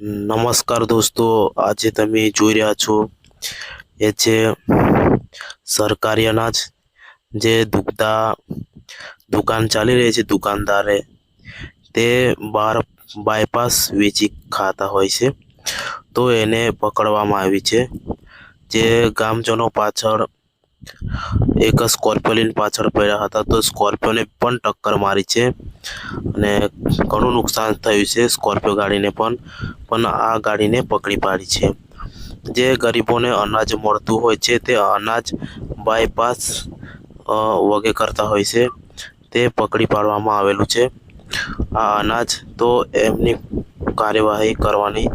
નમસ્કાર દોસ્તો, આજે તમે જોઈ રહ્યા છો એ છે સરકારી અનાજ જે દુગ્ધા દુકાન ચાલી રહી છે, દુકાનદારે. તે બહાર બાયપાસ વેચી ખાતા હોય છે. તો એને પકડવામાં આવી છે. જે ગામજનો પાછળ એક સ્કોર્પિયોની પાછળ પડ્યા હતા. તો સ્કોર્પિયોને પણ ટક્કર મારી છે અને ઘણું નુકસાન થયું છે સ્કોર્પિયો ગાડીને પણ પણ આ ગાડીને પકડી પાડી છે. જે ગરીબોને અનાજ મળતું હોય છે તે અનાજ બાયપાસ વગે કરતા હોય છે. તે પકડી પાડવામાં આવેલું છે. આ અનાજ તો એમની કાર્યવાહી કરવાની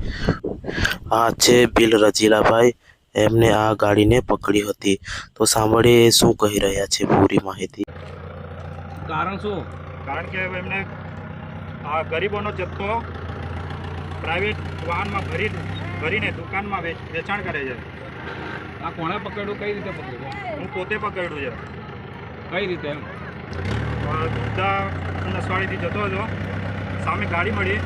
આ છે બિલ રજીલાભાઈ. એમને આ ગાડીને પકડી હતી. તો સાંભળીએ એ શું કહી રહ્યા છે પૂરી માહિતી. કારણ શું? કારણ કે એમને આ ગરીબોનો જથ્થો પ્રાઇવેટ વાહનમાં ભરી ભરીને દુકાનમાં વેચ વેચાણ કરે છે. આ કોણે પકડ્યું? કઈ રીતે પકડ્યું? હું પોતે પકડ્યું છે. કઈ રીતે એમ? બધા દુધા નસવાડીથી જતો હતો. સામે ગાડી મળી.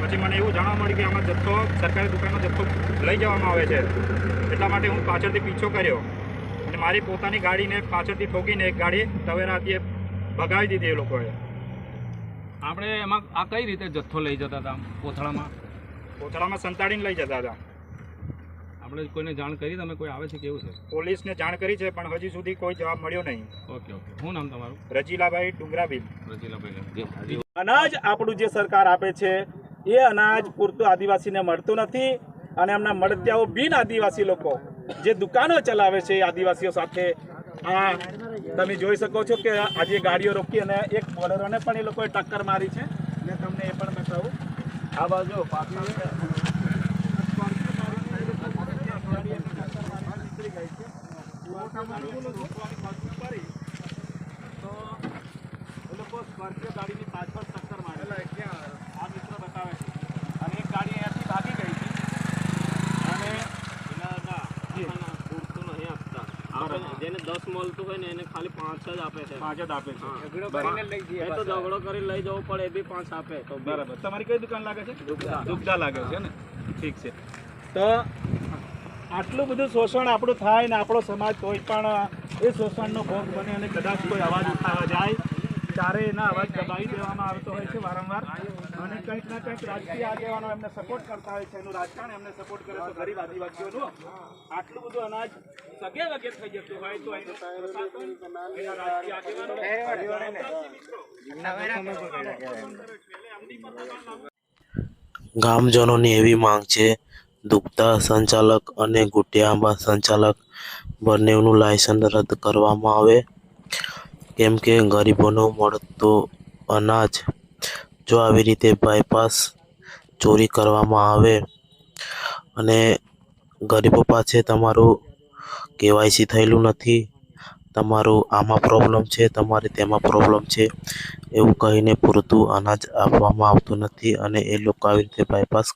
પછી મને એવું જાણવા મળ્યું કે આમાં જથ્થો સરકારી દુકાનનો જથ્થો લઈ જવામાં આવે છે. એટલા માટે હું પાછળથી પીછો કર્યો અને મારી પોતાની ગાડીને પાછળથી ઠોકીને એક ગાડી તવેરાથી ભગાવી દીધી એ લોકોએ. આપણે એમાં આ કઈ રીતે જથ્થો લઈ જતા હતા? કોથળામાં? કોથળામાં સંતાડીને લઈ જતા હતા. આપણે કોઈને જાણ કરી? તમે કોઈ આવે છે કેવું છે? પોલીસને જાણ કરી છે પણ હજી સુધી કોઈ જવાબ મળ્યો નહીં. Okay okay. શું નામ તમારું? રજીલાભાઈ ડુંગરાબીલ રજીલાભાઈ અનાજ આપણું જે સરકાર આપે છે એ અનાજ પૂરતું આદિવાસીને મળતું નથી અને એમના મળત્યાઓ બિન આદિવાસી લોકો જે દુકાનો ચલાવે છે આદિવાસીઓ સાથે, આ તમે જોઈ શકો છો કે આજે ગાડીઓ રોકી અને એક બોર્ડરોને પણ એ લોકોએ ટક્કર મારી છે. ને તમને એ પણ બતાવું. આ બાજુ સ્કોર્પિયો ગાડીની પાછળ ટક્કર મારેલા આ મિત્ર બતાવે છે અને એક ગાડી અહીંયાથી ભાગી ગઈ છે અને જેને દસ મળતું હોય ને એને ખાલી પાંચ જ આપે છે. પાંચ જ આપે છે. એ તો ઝઘડો કરી લઈ જવો પડે એ બી પાંચ આપે તો બરાબર. તમારી કઈ દુકાન લાગે છે. દુગ્ધા લાગે છે ને? ઠીક છે. તો આટલું બધું શોષણ આપણું થાય ને આપણો સમાજ કોઈ પણ એ શોષણનો ભોગ બને અને કદાચ કોઈ અવાજ ઉઠાવવા જાય. ત્યારે એના અવાજ દબાવી દેવામાં આવતો હોય છે વારંવાર. અને કંઈક ના કંઈક રાજકીય આગેવાનો એમને સપોર્ટ કરતા હોય છે. એનું રાજકારણ એમને સપોર્ટ કરે તો ગરીબ આદિવાસીઓનું આટલું બધું અનાજ સગે વગે થઈ જતું હોય તો એનું પ્રશાસન, એના રાજકીય આગેવાનો ગામજનોની એવી માંગ છે દુગ્ધા સંચાલક અને ગુટિયાંબા સંચાલક બંનેનું લાયસન્સ રદ કરવામાં આવે. કેમ કે ગરીબોનો મળતો અનાજ જો આવી રીતે બાયપાસ ચોરી કરવામાં આવે અને ગરીબો પાસે તમારું કેવાયસી થયેલું નથી, તમારું આમાં પ્રોબ્લેમ છે, તમારે તેમાં પ્રોબ્લેમ છે, એવું કહીને પૂરતું અનાજ આપવામાં આવતું નથી અને એ લોકો આવી રીતે બાયપાસ